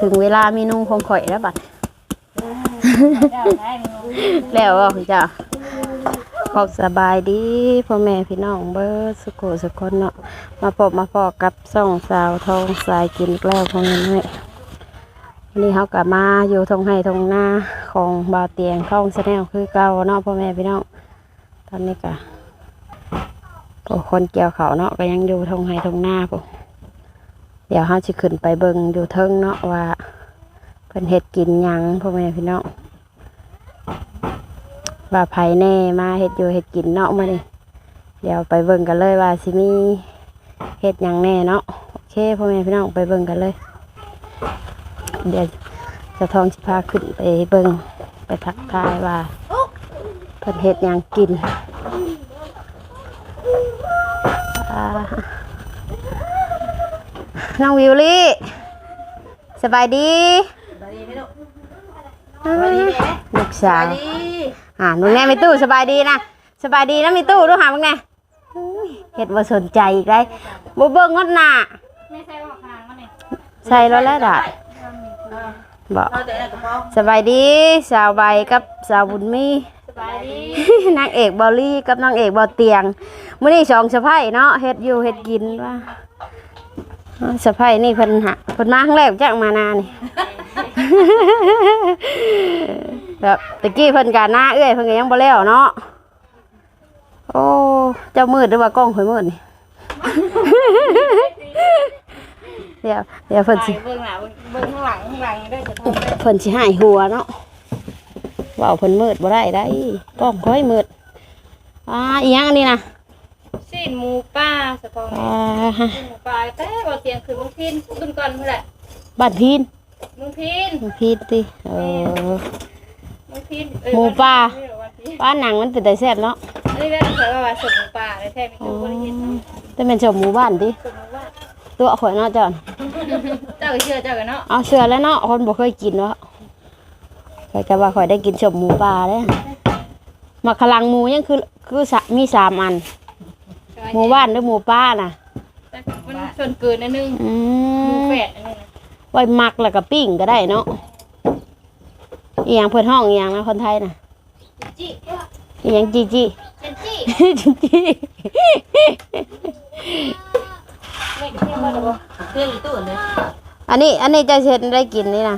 ถึงเวลาเมนูของข่อยแล้วบัดเจ้าดแล้วว่าคุณจ้าขอบสบายดีพ่อแม่พี่น้องเบิร์ดสุโขสุคนเนาะมาพบมาพอกับส่องสาวทองสายกินอีกล้วของเงินให้วันนี้เขากลับมาอยู่ทงไห้ทงหน้าของบ่าวเตียงท่องแสแนลคือเก่าเนาะพ่อแม่พี่น้องตอนนี้ก็พวกคนเกี่ยวเขาเนาะก็ยังอยู่ทงไห้ทงหน้าปุ๊ เดี๋ยวเขาจะขึ้นไปเบิ่งอยู่เทิงเนาะว่าเพิ่นเฮ็ดกินหยังพ่อแม่พี่น้องว่าไผแน่มาเฮ็ดอยู่เฮ็ดกินเนาะมานี่เดี๋ยวไปเบิ่งกันเลยว่าสิมีเฮ็ดหยังแน่เนาะโอเคพ่อแม่พี่น้องไปเบิ่งกันเลย เดี๋ยวจะทองสิพาขึ้นไปเบิ่งไปทักทายว่าเพิ่นเฮ็ดหยังกินอ่า น้องวิวลี่สบายดีสบายดีไหมลูกอ่าสบายดีไหมลูกสสาบาวยดีอ่าหนูแน่มีตู้สบายดีนะสบายดีนะมีตู้ดูหามึงไงเห็ดบ่สนใจอีกได้บ่เบิ่งงดหน้าไม่ใช่ว่าคางมันนี่ใส่แล้วแล้วดาดบ่เราแต่กระเพาะสบายดีสาวใบกับสาวบุญมีสบายดีนางเอกบอลลี่กับนางเอกบอเตียงมื้อนี้สองสะใภ้เนาะเฮ็ดอยู่เฮ็ดกินว่าอ่า สะใภ้นี่เพิ่นหาเพิ่นมาครั้งแรกจักมานานี่ แบบตะกี้เพิ่นกาหน้าเอื้อยเพิ่นก็ยังบ่แล้วเนาะโอ้เจ้ามืดหรือว่ากล้องข่อยมืดนี่ เดี๋ยวเดี๋ยวเพิ่นสิเบื้องหน้าเบื้องข้างหลังข้างหลังด้วยจะทำได้เพิ่นสิหายหัวเนาะเว้าเพิ่นมืดบ่ได้ได้กล้องค่อยมืดอ่าอีหยังอันนี้นะ สิ้นหมูป้าสะพองอ่าฮะสิ้นหมูป้าแต่ว่าเตียงคือมึงพินขึ้นก่อนเพื่อแหละบ้านพีนมึงพินมึงพีนติเออมึงพินหมูป่าเออวันพินบ้านหนังมันเป็นแต่แซ่บเนาะอันนี้ได้เผยว่าสมหมูป่าเลยแท้ไม่อ๋คืออคนเห็นเนาะแต่เป็นชมหมู่บ้านติสมหมูป่าตัวข่อยเนาะจ้ะเจ้าก็เชื่อเจ้ากันเนาะเอาเชื่อแล้วเนาะคนบ่เคยกินเนาะข่อยก็ว่าข่อยได้กินชมหมูป่าเด้มาขลังหมูยังคือคือสะมีสามอัน หมู่บ้านหรือหมู่ป้าน่ะแต่มันส่วนเกินนิดนึงอืหมูมแฝดอันนี้นะไว้หมักแล้วก็ปิ้งก็ได้เนาะอีหยังเพิ่นห้องอีหยังนะคนไทยน่ะจิอีหยังจีจี เจนจิจีจีไม่เที่ยวมาหรอเพื่อนอีตู้เลยอันนี้อันนี้จะเช็ดได้กินนี่นะ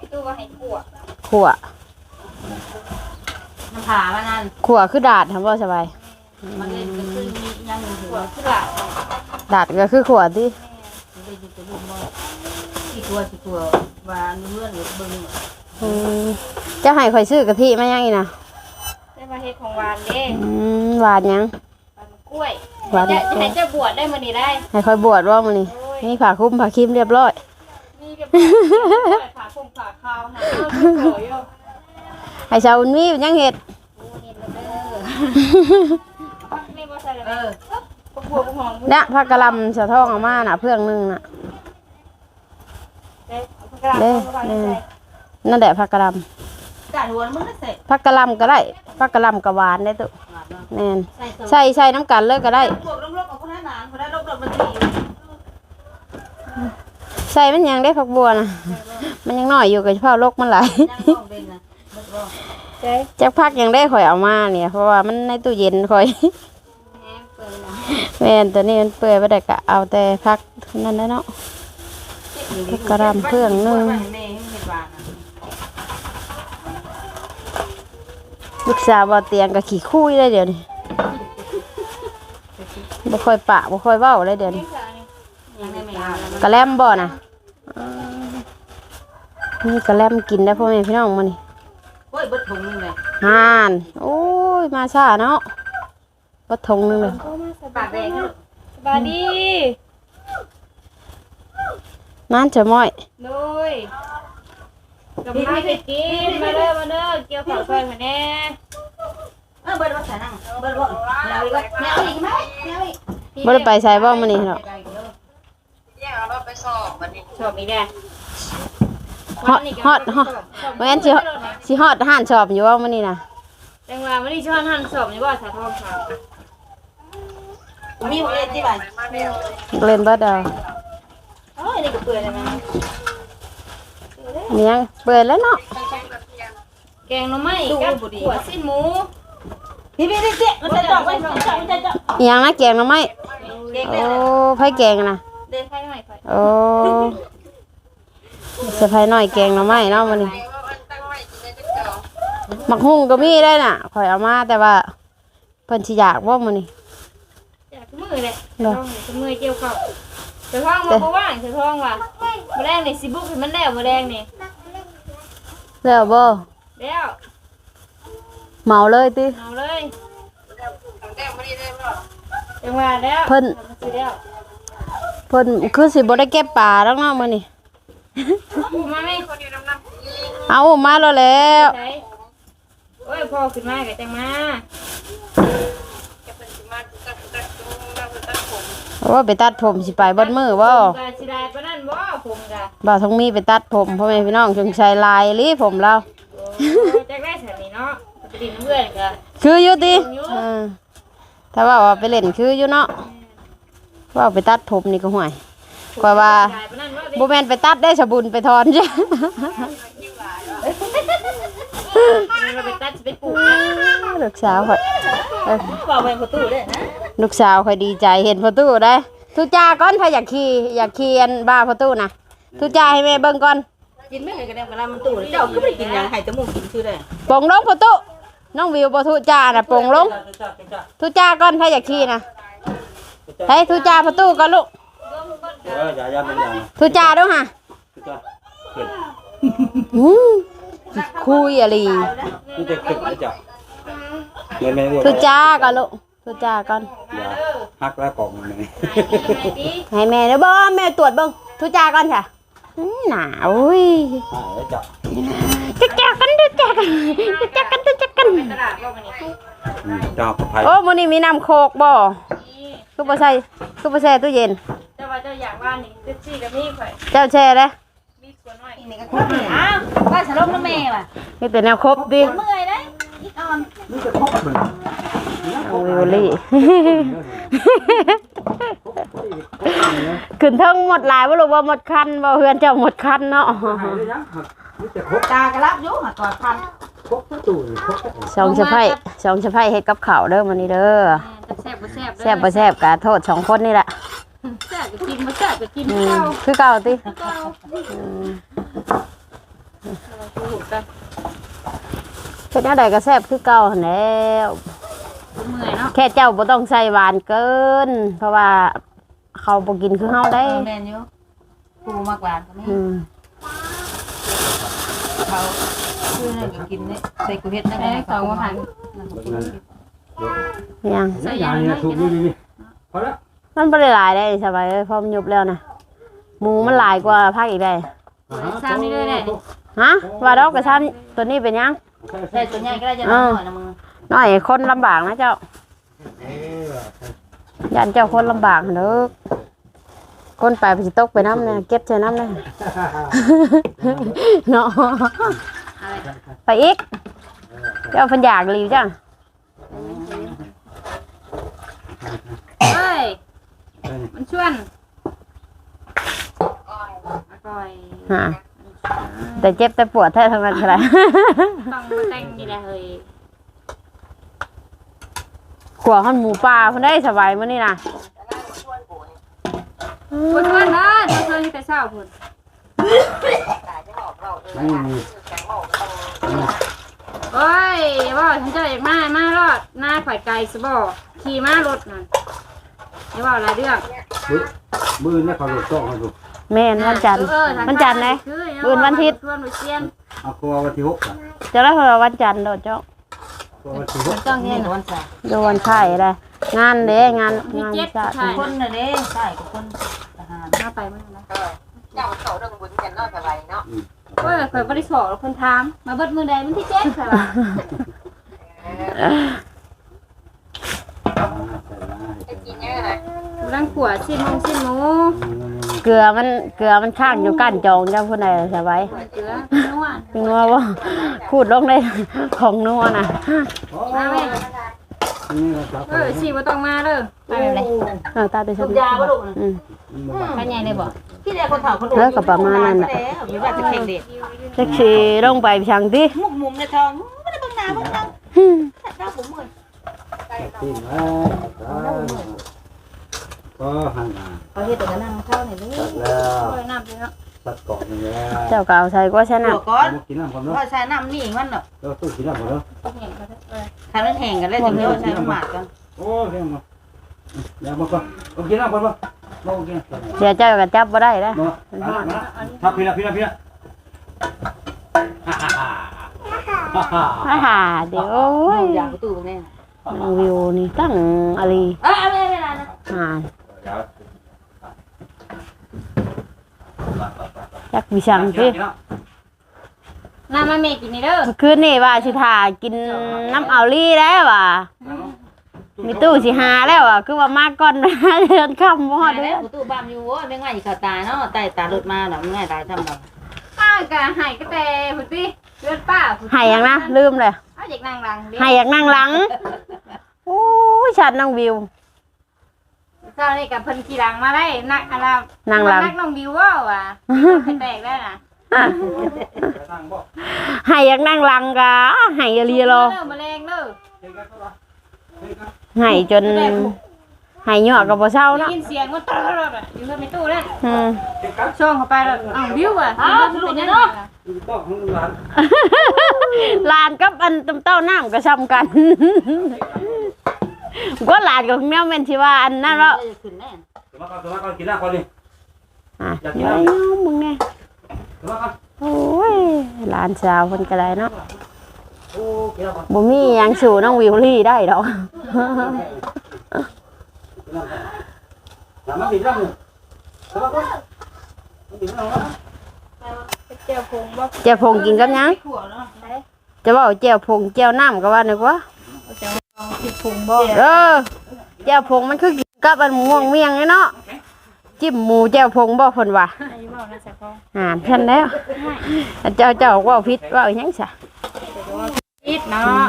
พี่ตู้ว่าให้ขวดขั่วน้ำผามานั่นขั่วคือดาดทำบ่สบายมันเล่นก็คือมี ยังอยู่ขหัววดคือหลาดาดก็คือขั่วที่มันเลยจะบุ่มบ่ที่ตัวที่ตัววานเพื่อนหรือเบิ่งอืมจะให้ข่อยซื้อกะทิมายังอีนะได้มาเฮ็ดของหวานเด้อืมหวานหยัง หวานกล้วยหวานจะจะให้เจ้าบวชได้มื้อนี้ได้ให้ข่อยบวชว่ามื้อนี้โอ้ยมีผ้าคลุมผ้าครีมเรียบร้อย นี่ก็เป็นขาคงขาขาวนะเอาโถอยู่ให้ชาวบุญมียังเฮ็ด โอ้ยเฮ็ดแล้วเด้อนี่บ่ใส่ เลยเออพวกบัวพวกหอมเนี่ยผักกะหล่ำสะท้องเอามาน่ะเพื่องหนึงน่ะได้กระดาษเด้เอาไปเด้ใส่นั่นแหละผักกะหล่กาดหัวมันก็เสร็จำผักกะหล่ำก็ได้ผักกะหล่ำก็หวานได้ตุแม่นใส่เสร็จใส่ใส่น้ำกันเลยก็ได้พวกลบๆกับคนนั้นนานคนนั้นลบๆมันดีใส่มันยังได้ผักบัวนะมันยังน้อยอยู่กับเฉพาะโรคมันหลายยังห้องเป็นนะเบิดบ่ใส่จักพักยังได้ข่อยเอามาเนี่ย เพราะว่ามันในตู้เย็นข่อย แหมเปิดนะแม่นตัวนี้มันเปื่อยไปได้ก็เอาแต่พักเท่านั้นแหละเนาะ กระรำเพื่องนึ่งแม่ให้เห็ดหวานนะลูกสาวบ่เตียงกับขี่คุยเลยเดี๋ยวนี้บ่ค่อยปะบ่ค่อยเว้าเลยเดี๋ยวนี้ยังได้ไม่เอาแล้วกระแลมบ่น่ะอ่านี่กระแลมกินได้พ่อแม่พี่น้องมานี่โอ้ยเบิดถุงนึงเลยห่าน โอ้ย มาซ่าเนาะ บ่ทงหนึงเลยเข้ามาสปาบากยแดงก็สบายดีนั่นจะม้อยโดยกับมาไปกินมาเด้อมาเด้อเกี่ยวข้าวซอยมาแน่เออเบิดบ่ใส่นั่งเบิดบ่แล้วอีกแมวอีกไหมแมวอีกบ่ได้ไปใส่บ่มื้อนี้เนาะชอบอีแน่ฮอดฮอดฮอดบ่งั้นสิฮอดสิฮอดห่านชอบอยู่ว่ามื้อนี้น่ะแต่ว่าวันนี้ชอบหั่นสอบนี่ว่าสาทองขาว มีหัวเล่นที่บ้านเล่นเบิดเอาเอ้ยนี่ก็เปื่อยแล้วนะมียังเปิดแล้วเนาะแกงหน่อไม้กับขวดสิ้นหมูพี่พี่พี่เจ๊มันจะจอกไว้จอกมันจะจอกมียังนะแกงหน่อไม้เก่งโอ้เลยไผแกงนะเดินไฟหน่อยค่อยโอ้สะพายหน่อยแกงหน่อไม้เนาะมื้อนี้มักหุ่งก็มีได้น่ะข่อยเอามาแต่ว่าเพิ่นสิอยากบ่มื้อนี้ อยากมือเลยท้องนี่มือเกี่ยวข้าวเสือท้องมาบ่ว่างเสือท้องว่ะมื้อแรงนี่สิบุกให้มันแล้วมื้อแรงนี่แล้วบ่แล้วเมาเลยติเอาเลยจังหวะแล้วเพิ่นสิแล้วเพิ่นคือสิบ่ได้เก็บปลาแล้วเนาะมื้อนี้มาไหมเอามาแล้วแหล้วไหนโอ้ยพอขึ้นมาก็จังมา ว่าไปตัดผมสิไปเบดมือบ่กะสิได้ปานนั้นบ่ผมกะบ่าวทองมีไปตัดผมพ่อแม่พี่น้องจงใช้ลายลีผมเรา โอ้จักได้แถวนี้เนาะปกติน้ำเพื่อนกะคืออยู่ติเออถ้าว่าว่าไปเล่นคืออยู่เนาะว่าไปตัดผมนี่ก็ห่วยกว่าว่าสิได้ปานนั้นบ่บ่แม่นไปตัดได้สบุญไปถอนจ้ะ เราไปตัดสิไปปลูกนะลูกสาวข่อยเออบอกไปประตูเลยนะลูกสาวข่อยดีใจเห็นประตูได้ทุจ้าก่อนถ้าอยากขี่อยากขี่อันบ้าประตูน่ะทุจ้าให้แม่เบิ่งก่อนกินไม่เลยก็ได้กระลามันตู้เจ้าก็ไม่ได้กินยังให้จมูกกินชื่อได้ปงลงประตูน้องวิวบ่ทุจ้าน่ะปงลงทุจ้าก่อนถ้าอยากขี่นะให้ทุจ้าประตูก่อนลูกเอออย่าอย่าเป็นอย่างทุจ้าด้วยฮะคือก็ขึ้นอืม คุยอะไรนี่จะขึ้นแล้วจ้ะไม่ไม่อ้วนทุจ้าก่อนลูกทุจ้าก่อนอย่าหักแล้วกล่องมันเลยให้แม่เด้อบ่แม่ตรวจเบิ่งทุจ้าก่อนค่ะอืมหนาวอุ้ยหายแล้วจ้ะทุจ้ากันทุจ้ากันทุจ้ากันทุจ้ากันตลาดบ่มื้อนี้อืมจ้ากับไผ่โอ้มื้อนี้มีน้ำโคกบ่คือบ่ใส่คือบ่ใส่ตู้เย็นเจ้าว่าเจ้าอยากว่านี่เจ็ดซี่ก็มีข่อยเจ้าแช่เลยมีสว นน้อยนี่ก็คุ้มเลยอ้าวว่าสลบน้ำแม่ว่ะมีแต่แนวครบดิเมื่อยได้อีกอ่อนนี่จะครบมันเอาวิวลี่ขึ้นเทั้งหมดหลายบ่รู้ว่าหมดคันบ่เฮือนเจ้าหมดคันเนาะนี่จะครบตากระลับยุ่งอะก่อนพันครบตู้ครบสองสะไพร่สองสะไพร่เฮ็ดกับข้าวเด้อมื้อนี้เด้อจะแซ่บบ่แซ่บแซ่บบ่แซ่บก็โทษสองคนนี่แหละแซ่บก็ กินบ่แซ่บก็กินอืมเก่าคือเก่าติเก่าอืมถูกกันเฮ็ดแนวใดก็แซ่บคือเก่าหั่นแหล้ว เมื่อยเนาะแค่เจ้าบ่ต้องใส่หวานเกิน เพราะว่าเขาบ่กินคือเฮาได้แม่นอยู่ปูมากหวานก็ไม่อืมเขาคือนั่นก็กินนี่ใส่กุเฮ็ดนั่นแม่เขาว่าหันยังใส่ยายเนี่ยถูกนี่นี่พอแล้ว มันบ่ได้หลายได้สบายเอ้ยพอมันยุบแล้วนะหมูมันหลายกว่าภาคอีกได้ฮะว่าดอกกระชันตัวนี้เป็นยังใส่ตัวใหญ่ก็ได้จะน้อยนะมึงน้อยคนลำบากนะเจ้ายันเจ้าคนลำบากเด้อคนไปไปสิตกไปน้ำเนี่ยเก็บใส่น้ำเนี่ย เนาะไปอีกเจ้าเพันอยากรีวจ้ะ เฮ้ยมัน ชวนอร่อยฮะแต่เจ็บแต่ปวดแท้ทั้งนั้นใช่ไหมต้องมาแต่งนี่แหละเฮ้ยขวหันหมูป่าเพิ่นได้สบายมื้อนี้นะคนชวนเนาะเจ้าชวนที่แต่เช้าพุ่นนี่มีโอ้ยว่าฉันจะอยากมามารอดหน้าข่อยไก่สบอขี่มารถนั่น อย่าว่าอะไรเรื่องมือเนี่ยเขาหลุดต้องเขาหลุดแม่นวันจันทร์เออทางวันจันทร์ไหนคืออื่นวันอาทิตย์ ชวนไปเชียนเอาครัววันที่หกอะจะได้เพราะว่าวันจันทร์โดดเจ้าครัววันที่หกต้องเนี่ยวันใส่ดูวันไข่ได้งานเด้งานงานจัดคนน่ะเด้ใช่กับคนทหารหน้าไปมั้งนะเจ้าเขาเรื่องบุญกันเนาะสบายเนาะโอ้ยข่อยบริสอแล้วคนถามมาเบิดมือใดมันที่เจ็ดค่ะว่ะ จะกินยังไงรังขวดชิ้นหมูชิ้นหมูเกลือมันเกลือมันข้างอยู่กั้นจองเจ้าผู้ใดสบายเกลือนัวจริงว่าว่าพูดลงได้ของนัวน่ะมาแม่เออชีบ่ต้องมาเด้อไปแบบไหนเออตาไปชั้นกยาบ่ลูกอืมไปใหญ่เลยบ่ที่แรกคนเฒ่าคนเออก็ประมาณนั้นแหละอยู่ว่าจะแข่งเด็กอยู่จักสิลงไปช่างติมุกมุมในทองไม่ได้บิ่งนาบิ่งหลังตาผมเหมือน ที่มาก็หันมาเขาเฮ็ดแต่ก็นั่งเข้านี่เด้อตัดแล้วโอ้ยน้ำสิเนาะตัดกรอบนี่แล้วเจ้าก็เอาใส่ก็ชนะหัวก้อนมากินน้ำก่อนเนาะก็ใช้น้ำนี่มันเนาะเราตู้กินน้ำก่อนเนาะต้องเห็นเขาเออถ้ามันแห้งกันแล้วถึงจะใช้น้ำหมักกันโอ้เรื่องมาเดี๋ยวมาก่อนมากินน้ำก่อนมามากินเดี๋ยวเจ้าก็จับบ่ได้แล้วมาทับพี่ละพี่ละพี่ละฮ่าฮ่าฮ่าฮ่าอาหาเดี๋ยวโอ้ยอย่างประตูตรงนี้ น้องวิวนี่ตั้งอะไรเอ้ยไม่ไม่ไม่นะอ่านจักวิชังสิน้ำมาเมกินนี่เด้อคืนนี่ว่าสิทากินน้ำเอาลี่แล้วว่ะมีตู้สิหาแล้วอะคือว่ามาก่อนนะเดินข้ามมอดแล้แล้ววประตูบ้านอยู่โว้ยไม่ง่ายเขาตายเนาะตายตารถมาเนาะไม่ง่ายตายทำเราป้ากะหายก็แต่พุ่นติเลือดป้าพุ่นใหายยังนะลืมเลย เอาเด็กนางหลังเด้ใหายอยากนั่งหลังโอ้ยชัดน้องวิว เจ้านี่กับเพิ่นขี่หลังมาได้นักอะไรนั่งหลัง นักน้องบิวว่าว่ะเป็นแตกได้น่ะใหายอยากนั่งหลังกะใหายเรียรอเด้อแมลงเด้อใหายจนใหายหยอกกับบ่เศร้าได้เนาะยินเสียงมันตรดๆอะอยู่ในตู้นั่นอืมช่วงเข้าไปแล้วอ้าวบิวอะอ้าวสรุปเนี่ยเนาะต้องของร้าน ลานกับอันตำเต้าน้ำก็ซ้ำกันก็ลานกับแมวแม่นที่ว่าอันนั้นว่าจะขึ้นแน่มาก่อนมาก่อนกินน้ำก่อนดิอะอยากกินเดี๋ยวน้ำมึงเนี่ยมาก่อนโอ้ยหลานสาวคนก็ได้เนาะโอ้กินน้ำก่อนบ่มีหยังสู่น้องวิวลี่ได้ดอกกินน้ำก่อนน้ำมากินน้ำหนึ่งมาก่อนมากินน้ำก่อน เจียวผงบ่เจียวผงกินกับหยังขัวเนาะจะว่าเจียวผงเจียวน้ำก็ว่านึกว่าผิดผงบ่เออเจียวผงมันคือกินกับอันม่วงเมียงไงเนาะจิ้มหมูเจียวผงบ่เพิ่นว่าอายุบ่น่าจะพออ่านฉันแล้วเจ้าเจ้าเว่าผิดเว่าอีหยังซะอิดเนาะ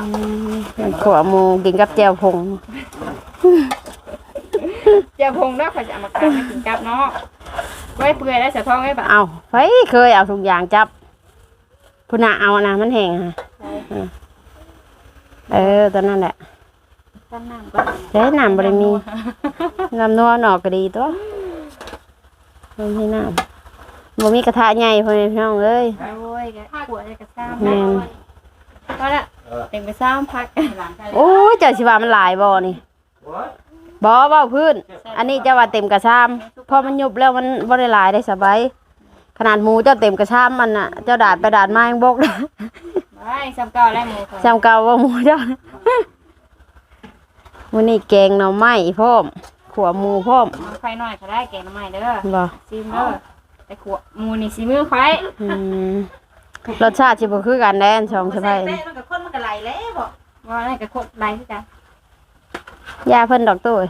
มันขัวหมูกินกับเจียวผงเจียวผงเด้อเขาจะเอามากันกินกับเนาะ ไว้เปื่อยแล้วเสียท้องไว้บ่เอาไฟเคยเอาทุกอย่างจับพุ่นน่ะเอานะมันแห้งฮะอืมเออตอนนั้นแหละตั้งน้ำก่อนเด้น้ำบริมีน้ำนัวหนอกก็ดีตัวบ่มีน้ำบ่มีกระทะใหญ่พ่อแม่พี่น้องเอ้ยโอ้ยก็ขวดจะกระซ้ำแม่นก็ละเต็มไปซ้ำพักหลานชายโอ้ยเจ้าสิว่ามันหลายบ่นี่ บ่เว้าพื้น อันนี้เจะว่าเต็มกระชามพอมันยุบแล้วมันบ่ได้หลายได้สบายขนาดหมูเจ้าเต็มกระชามมันน่ะ เจ้าดาดไปดาดมายังบกได้ไว้ซ้ำเก่าแล้วหมูเขาจำเก่าว่าหมูเจ้ามื้อนี้แกงหน่อไม้พร้อมขัวหมูพร้อมเอาไฟหน่อยก็ได้แกงน้ำใหม่เด้อบ่ซิมเด้อแต่ขวดหมูนี่ซิมือไฟอืมรสชาติสิบ่คือกันแน่นสองสะใส่พายเต้มันกับคนมันก็ไหลแล้วบ่ว่าอะไรกับขวดไรคือกัน ยาเพิ่นดอกตุ้ย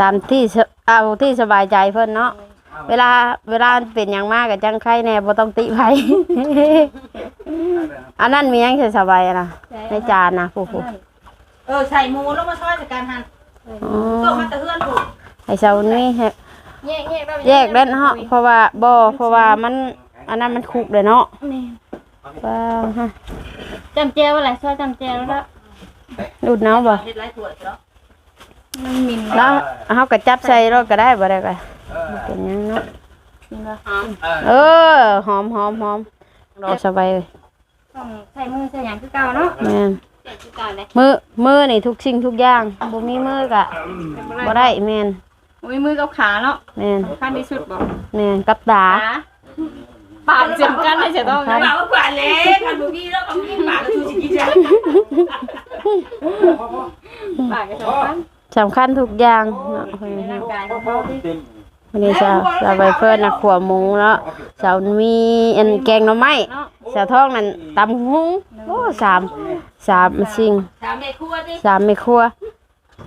ตามที่สเอาที่สบายใจเพิ่นเนาะเวลาเวลามันเป็นหยังมากก็จังไข้แน่บ่ต้องติไผ อันนั้นมีหยังสิสบายอะนะในจานนะผู้ผู้เออใส่หมูแล้วมาซอยจากการหั่นอ๋ก็อมันจะเฮือนถูกไอ้เสานี่ให้แยกแยกได้แยกเล่นเนาะเพราะว่าบ่เพราะว่ามัน อันนั้นมันคุกเลยเนาะนี่ว่าฮะจำเจวอะไรซอยจำเจวแล้วละ ดูดเนาะบ่เฮ็ดไรถั่วเนาะมันมินแล้วเฮาก็จับใส่รถก็ได้บ่ได้ก็เป็นหยังเนาะมินละเออหอมหอมหอมรอสบายเลยต้องใส่มือใส่หยังคือเก่าเนาะแม่นใส่คือเก่าเลยมือมือนี่ทุกสิ่งทุกอย่างบ่มีมือก็บ่ได้แม่นโอ้ยมือกับขาเนาะแม่นสำคัญที่สุดบอกแม่นกับตา ขาปากสำคัญเลยจะต้องสำคัญปากว่ากว่าเล็กคันบ่มีแล้วก็มีปากก็ชูสิกินจ้ะปากก็สำคัญสำคัญทุกอย่างเนาะคนนี้ร่างกายของเราที่เต็มวันนี้จะจะไปเพิ่นน่ะขัวหมูเนาะเสามีอันแกงหน่อไม้เนาะเสาทองนั่นตำหุงโอ้สามสามสิ่งถามแม่ครัวดิสามไม่ครัว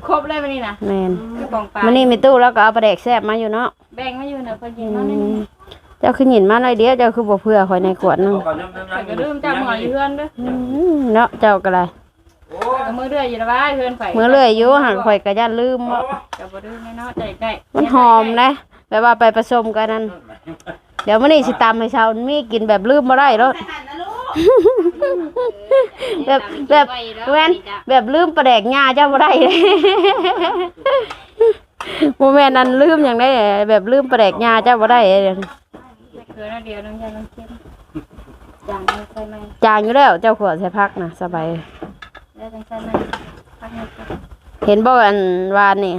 ครบเลยวันนี้นะแม่นคือปองปลามื้อนี้มีตู้แล้วก็เอาปลาแดกแซ่บมาอยู่เนาะแบ่งมาอยู่เนอะคนยิอืงเนาะนี่ม เจ้าคือหยินมาหน่อยเดียวเจ้าคือบ่เผื่อข่อยในขวดหนึงข่อยก็ลืมจับหัวอยู่เพื่อนเด้ออืมเนาะเจ้าก็ได้ก็มือเรื่อยอยู่ละบ้าเพื่อนข่อยมื้อเลื่อยอยู่หันข่อยก็ย่านลืมเนาะก็บ่ลืมแน่เนาะใจได้มันหอมนะแบบว่าไปผสมกันนั่นเดี๋ยวมื้อนี้สิตามให้ชาวมีกินแบบลืมบ่ได้รถใส่หั่นนะลูกแบบแบบแม่นแบบลืมประแดกหญ้าเจ้าบ่ได้เลยบ่แม่นนั้นลืมหยังได้แบบลืมประแดกหญ้าเจ้าบ่ได้เด้ เคือนาเดียวน้ำยาน้ำเค็มจางใส่ไหมจางอยู่แล้วเจ้าขวดใส่พักนะสบายแล้วจังใส่ไหมพักนิดก่อนเห็นบ่อันวานนี่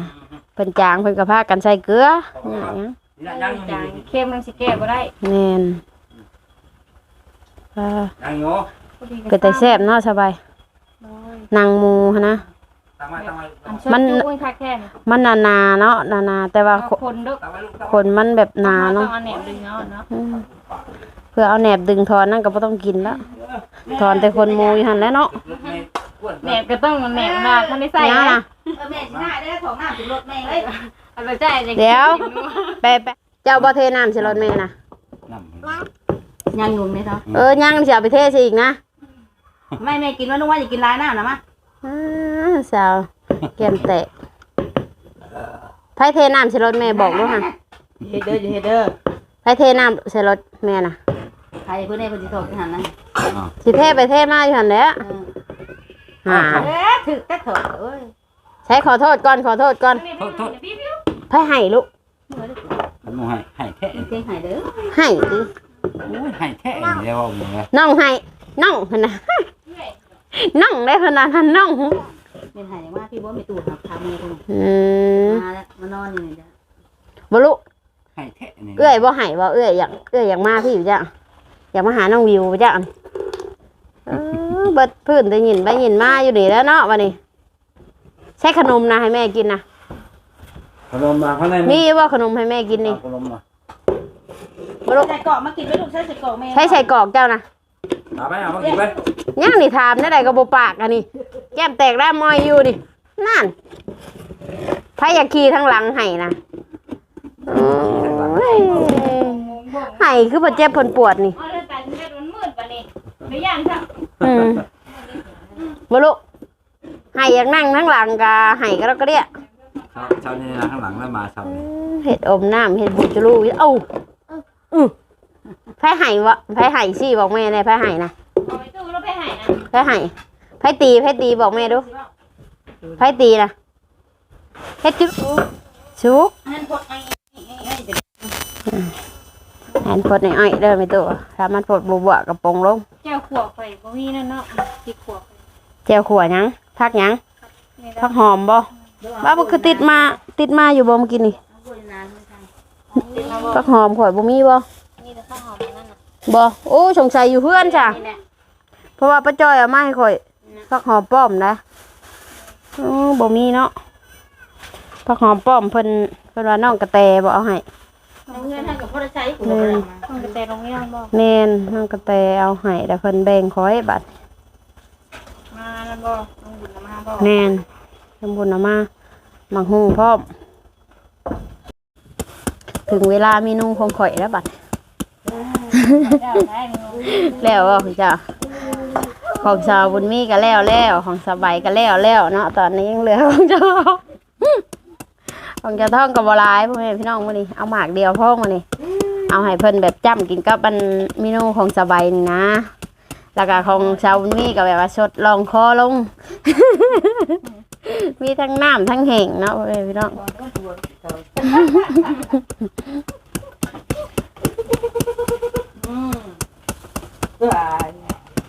เพิ่นจางเพิ่นก็พากันใส่เกลือหยังนี่ละยังอยู่จางนี่เค็มมันสิแก้บ่ได้แม่นอ่ายังอยู่พอดีก็แต่แซ่บเนาะสบายโอ้ยนางหมูหั้นนะ ตั้งไว้ตั้งไว้อันชมันจุ้ยคักแค่นี้มันนาๆเนาะนาๆแต่ว่าเอาคนเด้อตั้งไว้ลูกตั้งคนมันแบบหนาเนาะต้องเอาแหนมดึงเอาเนาะอืมเพื่อเอาแหนบดึงทอนนั่นก็บ่ต้องกินละทอนแต่คนหมูอยู่หั่นแหล้วเนาะรถเมล์อ้วนแหนมก็ต้องแหนมนาท่านได้ใส่เนี่ยนะนะ เออแม่สิได้ได้ของหน้าถึงรถแม่เลยเอาไปใจเลยเดี๋ยว ไปไปเจ้าบ่เทน้ำสิรถแม่นะน้ำยังอยู่ไหมเนาะเออยังสิเอาไปเทสิอีกนะไม่แม่กินว่านึกว่าจะกินลายหน้านะมะอ่า สาวแก้มแตกไผเทน้ำสิรถแม่บอกด้วยค่ะเฮเดอร์อยู่เฮเดอร์ไผเทน้ำใส่รถแม่น่ะใครเพื่อนให้เพื่อนสิโทรที่หันนะสิเทไปเทมาอยู่หั่นแหล้วหาเอ๊ะถึกแต่เถอะเอ้ยใช้ขอโทษก่อนขอโทษก่อนโทษโทษไผให้ลูกมันบ่ให้ให้แท้ เจ๊งหายเด้อให้ดิโอ้ยให้แท้เดี๋ยวเอาหมูเลยน้องให้น้องหั่นน่ะน้องได้ขนาดนั้นน้อง เป็นหายว่าพี่บ่มีตู้ครับทำมือตรงอืมมาแล้วมานอนอยู่นี่จ้ะบ่ลูกให้แท้นี่เอื้อยบ่ให้บ่เอื้อยอยากเอื้อยอยากมาพี่อยู่จ้ะอยากมาหาน้องวิวจ้ะเออเบิดพื้นได้ยินไปยินมาอยู่นี่แล้วเนาะวันนี้ใช้ขนมนะให้แม่กินนะขนมมาข้างในมีว่าขนมให้แม่กินนี่ขนมมาบ่ลูกใส่เกาะมากินไปลูกใส่ใส่เกาะแม่ใช้ใส่กรอกเจ้านะ เอาไปเอามากินไปย่างนี่ถามได้ใดก็บ่ปากอันนี้แก้มแตกแล้วมอยอยู่นี่นั่นไผอยากขี่ทั้งหลังให้นะโอ้ยให้คือบ่เจ็บเพิ่นปวดนี่เอาเลยแต่เม็ดมันมืดปะนี่ไม่ย่างจ้ะอืมบ่ลูกให้อยากนั่งทั้งหลังก็ให้ก็แล้วก็เรียกเช้าเช้านี้นะข้างหลังแล้วมาเช้านี้เห็ดอมน้ำเห็ดบูจรูเอ้าอือ ไผไห้วะไผไห้สิบอกแม่เลยไผไห้นะเอาไปตู้แล้วไปใหายนะไผไห้ไผตีไผตีบอกแม่ดูไผตีนะเฮ็ดจุ๊ชุกนั่นพดไอ้ไอ้ไอ้เดี๋ยวแอนพดในอ้อยเด้อไม่ตัวถ้ามันพดบวบๆกับปงลงแก้วขวบไปบ่มีนั่นเนาะสิขวบเจียวขัวหยังพักหยังนี่พักหอมบ่บ้าบ่คือติดมาติดมาอยู่บ่เมื่อกี้นี่พูดนานไม่ทันพักหอมข่อยบ่มีบ่นี่แต่ ข้าวหอมนั่นน่ะบ่โอ้สงสัยอยู่เพื่อนจ้ะนี่แหละเพราะว่าป้าจ้อยเอามาให้ข่อยผักหอมป้อมนะอ๋อบ่มีเนาะผักหอมป้อมเพิ่นเพิ่นว่าน้องกระแตบ่เอาให้เอาเงินให้กับพ่อได้ใช้กูบอกมาต้องกระแตลงนี่บ่แม่นน้องกระแตเอาให้แต่เพิ่นแบ่งข่อยบัดมานั่นบ่ต้องบุญมาบ่แม่นทำบุญเอามามังหุงพร้อมถึงเวลาเมนูของข่อยแล้วบัด แล้วบ่พี่จ้าของสาวบุญมีก็แล้วแล้วของสบายก็แล้วแล้วเนาะตอนนี้ยังเหลือของเจ้าของเจ้าท่องกับบลายพ่อแม่พี่น้องมานี่เอาหมากเดียวพ่อมานี่เอาให้เพิ่นแบบจ้ำกินกับอันเมนูของสบายนี่นะแล้วก็ของชาวบุญมีก็แบบว่าสดลองคอลง มีทั้งน้ำทั้งแห้งเนาะพ่อแม่พี่น้อง อืมเออ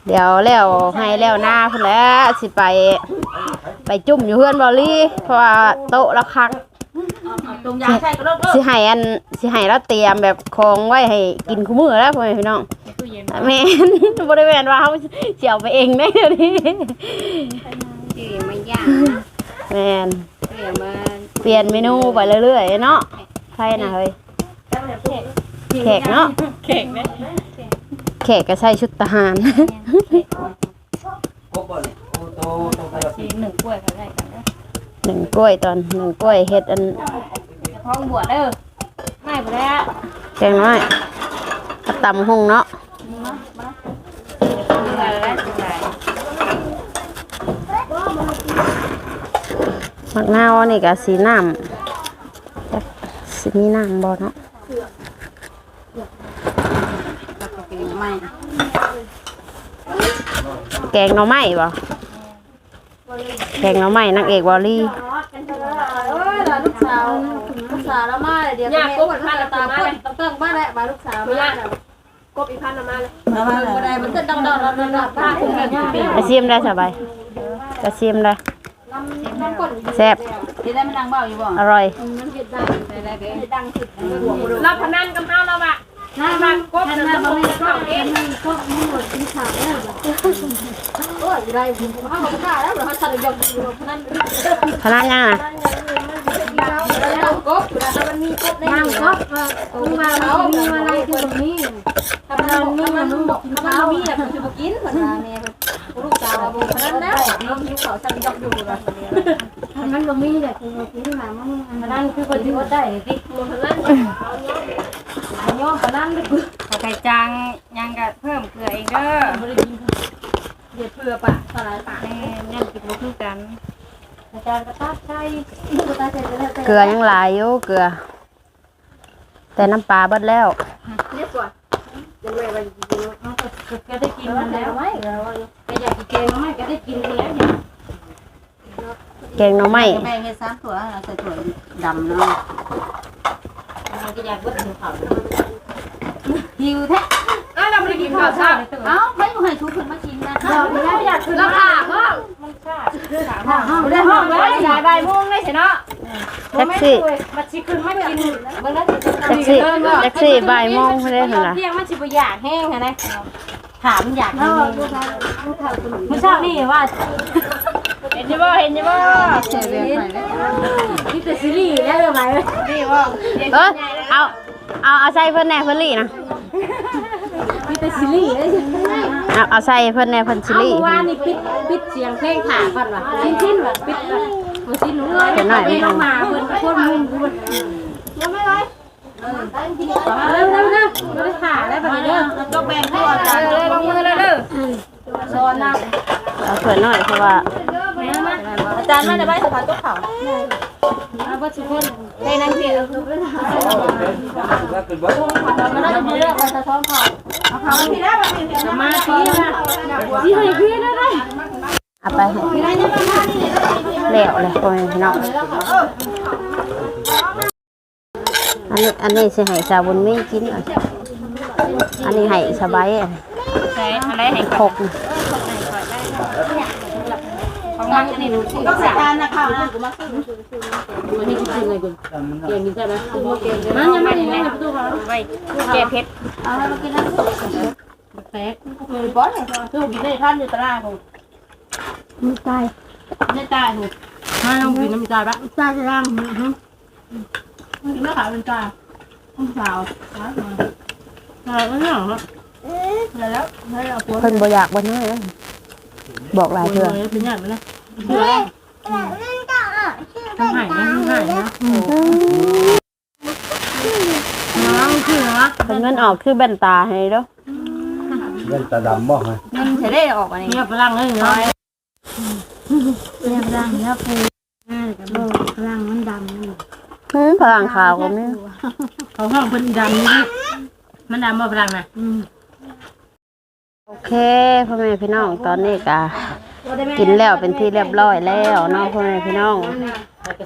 เดี๋ยวแล้วให้แล้วหน้าพุ่นแล้วสิไป ไปจุ่มอยู่เพื่อนบอลลี่เพราะว่าโต๊ะละคักเอาตรงยาใช่ก็เลิกเลิกสิให้อันสิให้เราเตรียมแบบของไว้ให้กินคู่มื้อแล้วพ่อแม่พี่น้องตู้เย็นแม่นบ่ได้แม่นว่าเฮาสิเอาไปเองได้เดี๋ยวนี้สิไม่ย่างแม่นเดี๋ยวมาเปลี่ยนเมนูไปเรื่อยๆเนาะใครน่ะเฮ้ยแขกเนาะเข่งเด้แขกก็ใส่ชุดทหาร ครบบ่นี่โอ้โตโตไปแล้วสิหนึ่งกล้วยก็ได้กันเด้อหนึ่งกล้วยตอนหนึ่งกล้วยเฮ็ดอันท้องบวชเด้อไม่บ่แล้วแกงน้อยกับตำหุงเนาะเบื่อแล้วสิได้มักนาวนี่ก็สีน้ำจักสิมีน้ำบ่เนาะ ไม้ แกงหน่อไม้บ่แกงหน่อไม้นางเอกวอลลี่เอ้ยลูกสาวลูกสาวแล้วมาเดี๋ยวแม่ก็พาตาพ่นต้งต้งมาแล้วมาลูกสาวมาแล้วกบอีพันมาเลยมาบ่ได้มันจะดองดองดองดองป้าคงแบบนี้กระเทียมได้สบายกระเทียมได้แซ่บที่ได้มันดังเบาอยู่บ่อร่อยเราพนันกับเฮาเราอะ น่ามากบจะต้องเข้าเองโอ้ยได้ผมเอาของข้าแล้วเราสั่งยกอยู่นั่นพนักงานแล้วกบแล้วมันมีกบในนี้กบมึงมาอามีอะไรคือตรงนี้ถ้ามันมีมันบอกถ้ามันมีอะมันจะกินเหมือนแม่ ลูกสาวบ่นั้นแล้วน้องหิวข้าวสั่งยกอยู่ล่ะมันบ่มีแต่คือกินมามันอันนั้นคือคนที่อดได้สิบ่นั้นย่อมปานนั้นเลยไก่จางยังกะเพิ่มเกลือเองเด้อบ่ได้กินเดี๋ยวเพื่อปะสลายปะแม่ยังกินบ่คือกันอาจารย์ก็ตัดใจเกลือยังหลายอยู่เกลือ แต่น้ำปลาเบิดแล้ว ยังไงว่ากินเนาะก็ได้กินมันแล้วไหมก็อยากกินเกงไหมก็ได้กินแล้วเนี่ยแกงหน่อไม้แบ่งให้3ถั่วใส่ถั่วดำเนาะมันก็อยากเบิดหิวข้าวหิวแท้อ้าวเราไม่ได้กินข้าวเช้าเอ้าไม่ให้ทุกคนมากินนะเราไม่อยากขึ้นราคาห้องมันชาห้องได้ห้องเลยสายบ่ายโมงเลยใช่เนาะ แท็กซี่มาชิขึ้นมากินเบิ่งได้แท็กซี่แท็กซี่บ่ายโมงไม่ได้เหรอเที่ยงมันสิบ่อยากแห้งค่ะนะถามอยากกินมื้อเช้านี่ว่าเห็นยู่บ่เห็นยู่บ่เสียเรียนไปแล้วนี่แต่ซีรีส์แล้วเลยไหมนี่บ่เออเอาเอาเอาใส่เพิ่อนแน่เพิ่อนลี่นะมีแต่ซีรีส์เอาเอาใส่เพิ่อนแน่เพิ่นชิลี่ว่านี่ปิดปิดเสียงเพลงขาก่อนว่ะชิ้นชิ้นว่ะปิดว่ะ บ่ชิ้นหนูเลยเดี๋ยวหน่อยเพิ่นมาเพิ่นโคตรมุมกูเยังไม่ไรเร็วเร็วเร็วบ่ได้ขาแล้วบัดนี้เด้อก็แบ่งตัวอาจารย์เร็วลงมือเลยเด้อสอนนะเอาเพิ่นหน่อยเพราะว่าอาจารย์มาได้ใบสะพานตุ๊กเขาเอาบ่ทุกคนได้นั่งเพียวขึ้นบ่มันน่าจะมีเรื่องสะท้อนเขาเอาเขาที่ได้มาเป็นสมาธินะสิให้พี่ได้ได้ เอาไปให้แล้วเลยพ่อแม่พี่น้องอันนี้อันนี้สิให้สาวบุญมีกินอาอันนี้ให้สบายอะใช่อะไรให้หกของมันอันนี้นูสิต้องอาจารย์นะเขานะกูมาซื้อมันนี่กินเลยกูเกมกินใช่ไหมมันยังไม่ได้ยังประตูเขาไว้แกเพชรเอาให้มากินนะแตกเลยบอสคือกินได้ท่านอยู่ตลาดผม มันตายไม่ตายผมถ้าต้องกินน้ำตาลปะตายร่างกินไม่ขาวเป็นตาต้องสาวตายมาตายไม่หรอกแล้วแล้วเอาปวดเพิ่นบ่อยากบ่น้อยนะบอกหลายเทื่อเลยเป็นอย่างนั้นนะต้องหายนะต้องหายนะน้องคือเหรอเพิ่นเงินออกคือแว่นตาให้เด้อเล่นตาดำบ่ฮะมันจะได้ออกอันนี้เนี่ยพลังเลยเนาะ เรียบร่างแล้วปูอ่ากับเบิ่งร่างมันดำนี่หืมพลังขาวก็มีเขาห้องเป็นดำนี่มันดำมาพลังนะโอเคพ่อแม่พี่น้องตอนนี้ก็กินแล้วเป็นที่เรียบร้อยแล้วเนาะพ่อแม่พี่น้อง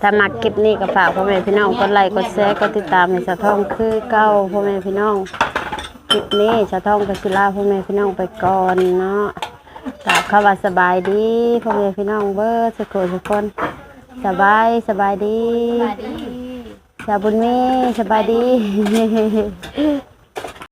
ถ้ามักคลิปนี้ก็ฝากพ่อแม่พี่น้องกดไลค์กดแชร์กดติดตามให้สะท้องคือเก้าพ่อแม่พี่น้องคลิปนี้สะท้องกับศิลาพ่อแม่พี่น้องไปก่อนเนาะ กราบคำว่าสบายดีพ่อแม่พี่น้องเบอร์สุขทุกคนสบายสบายดีสาบุญมีสบายดี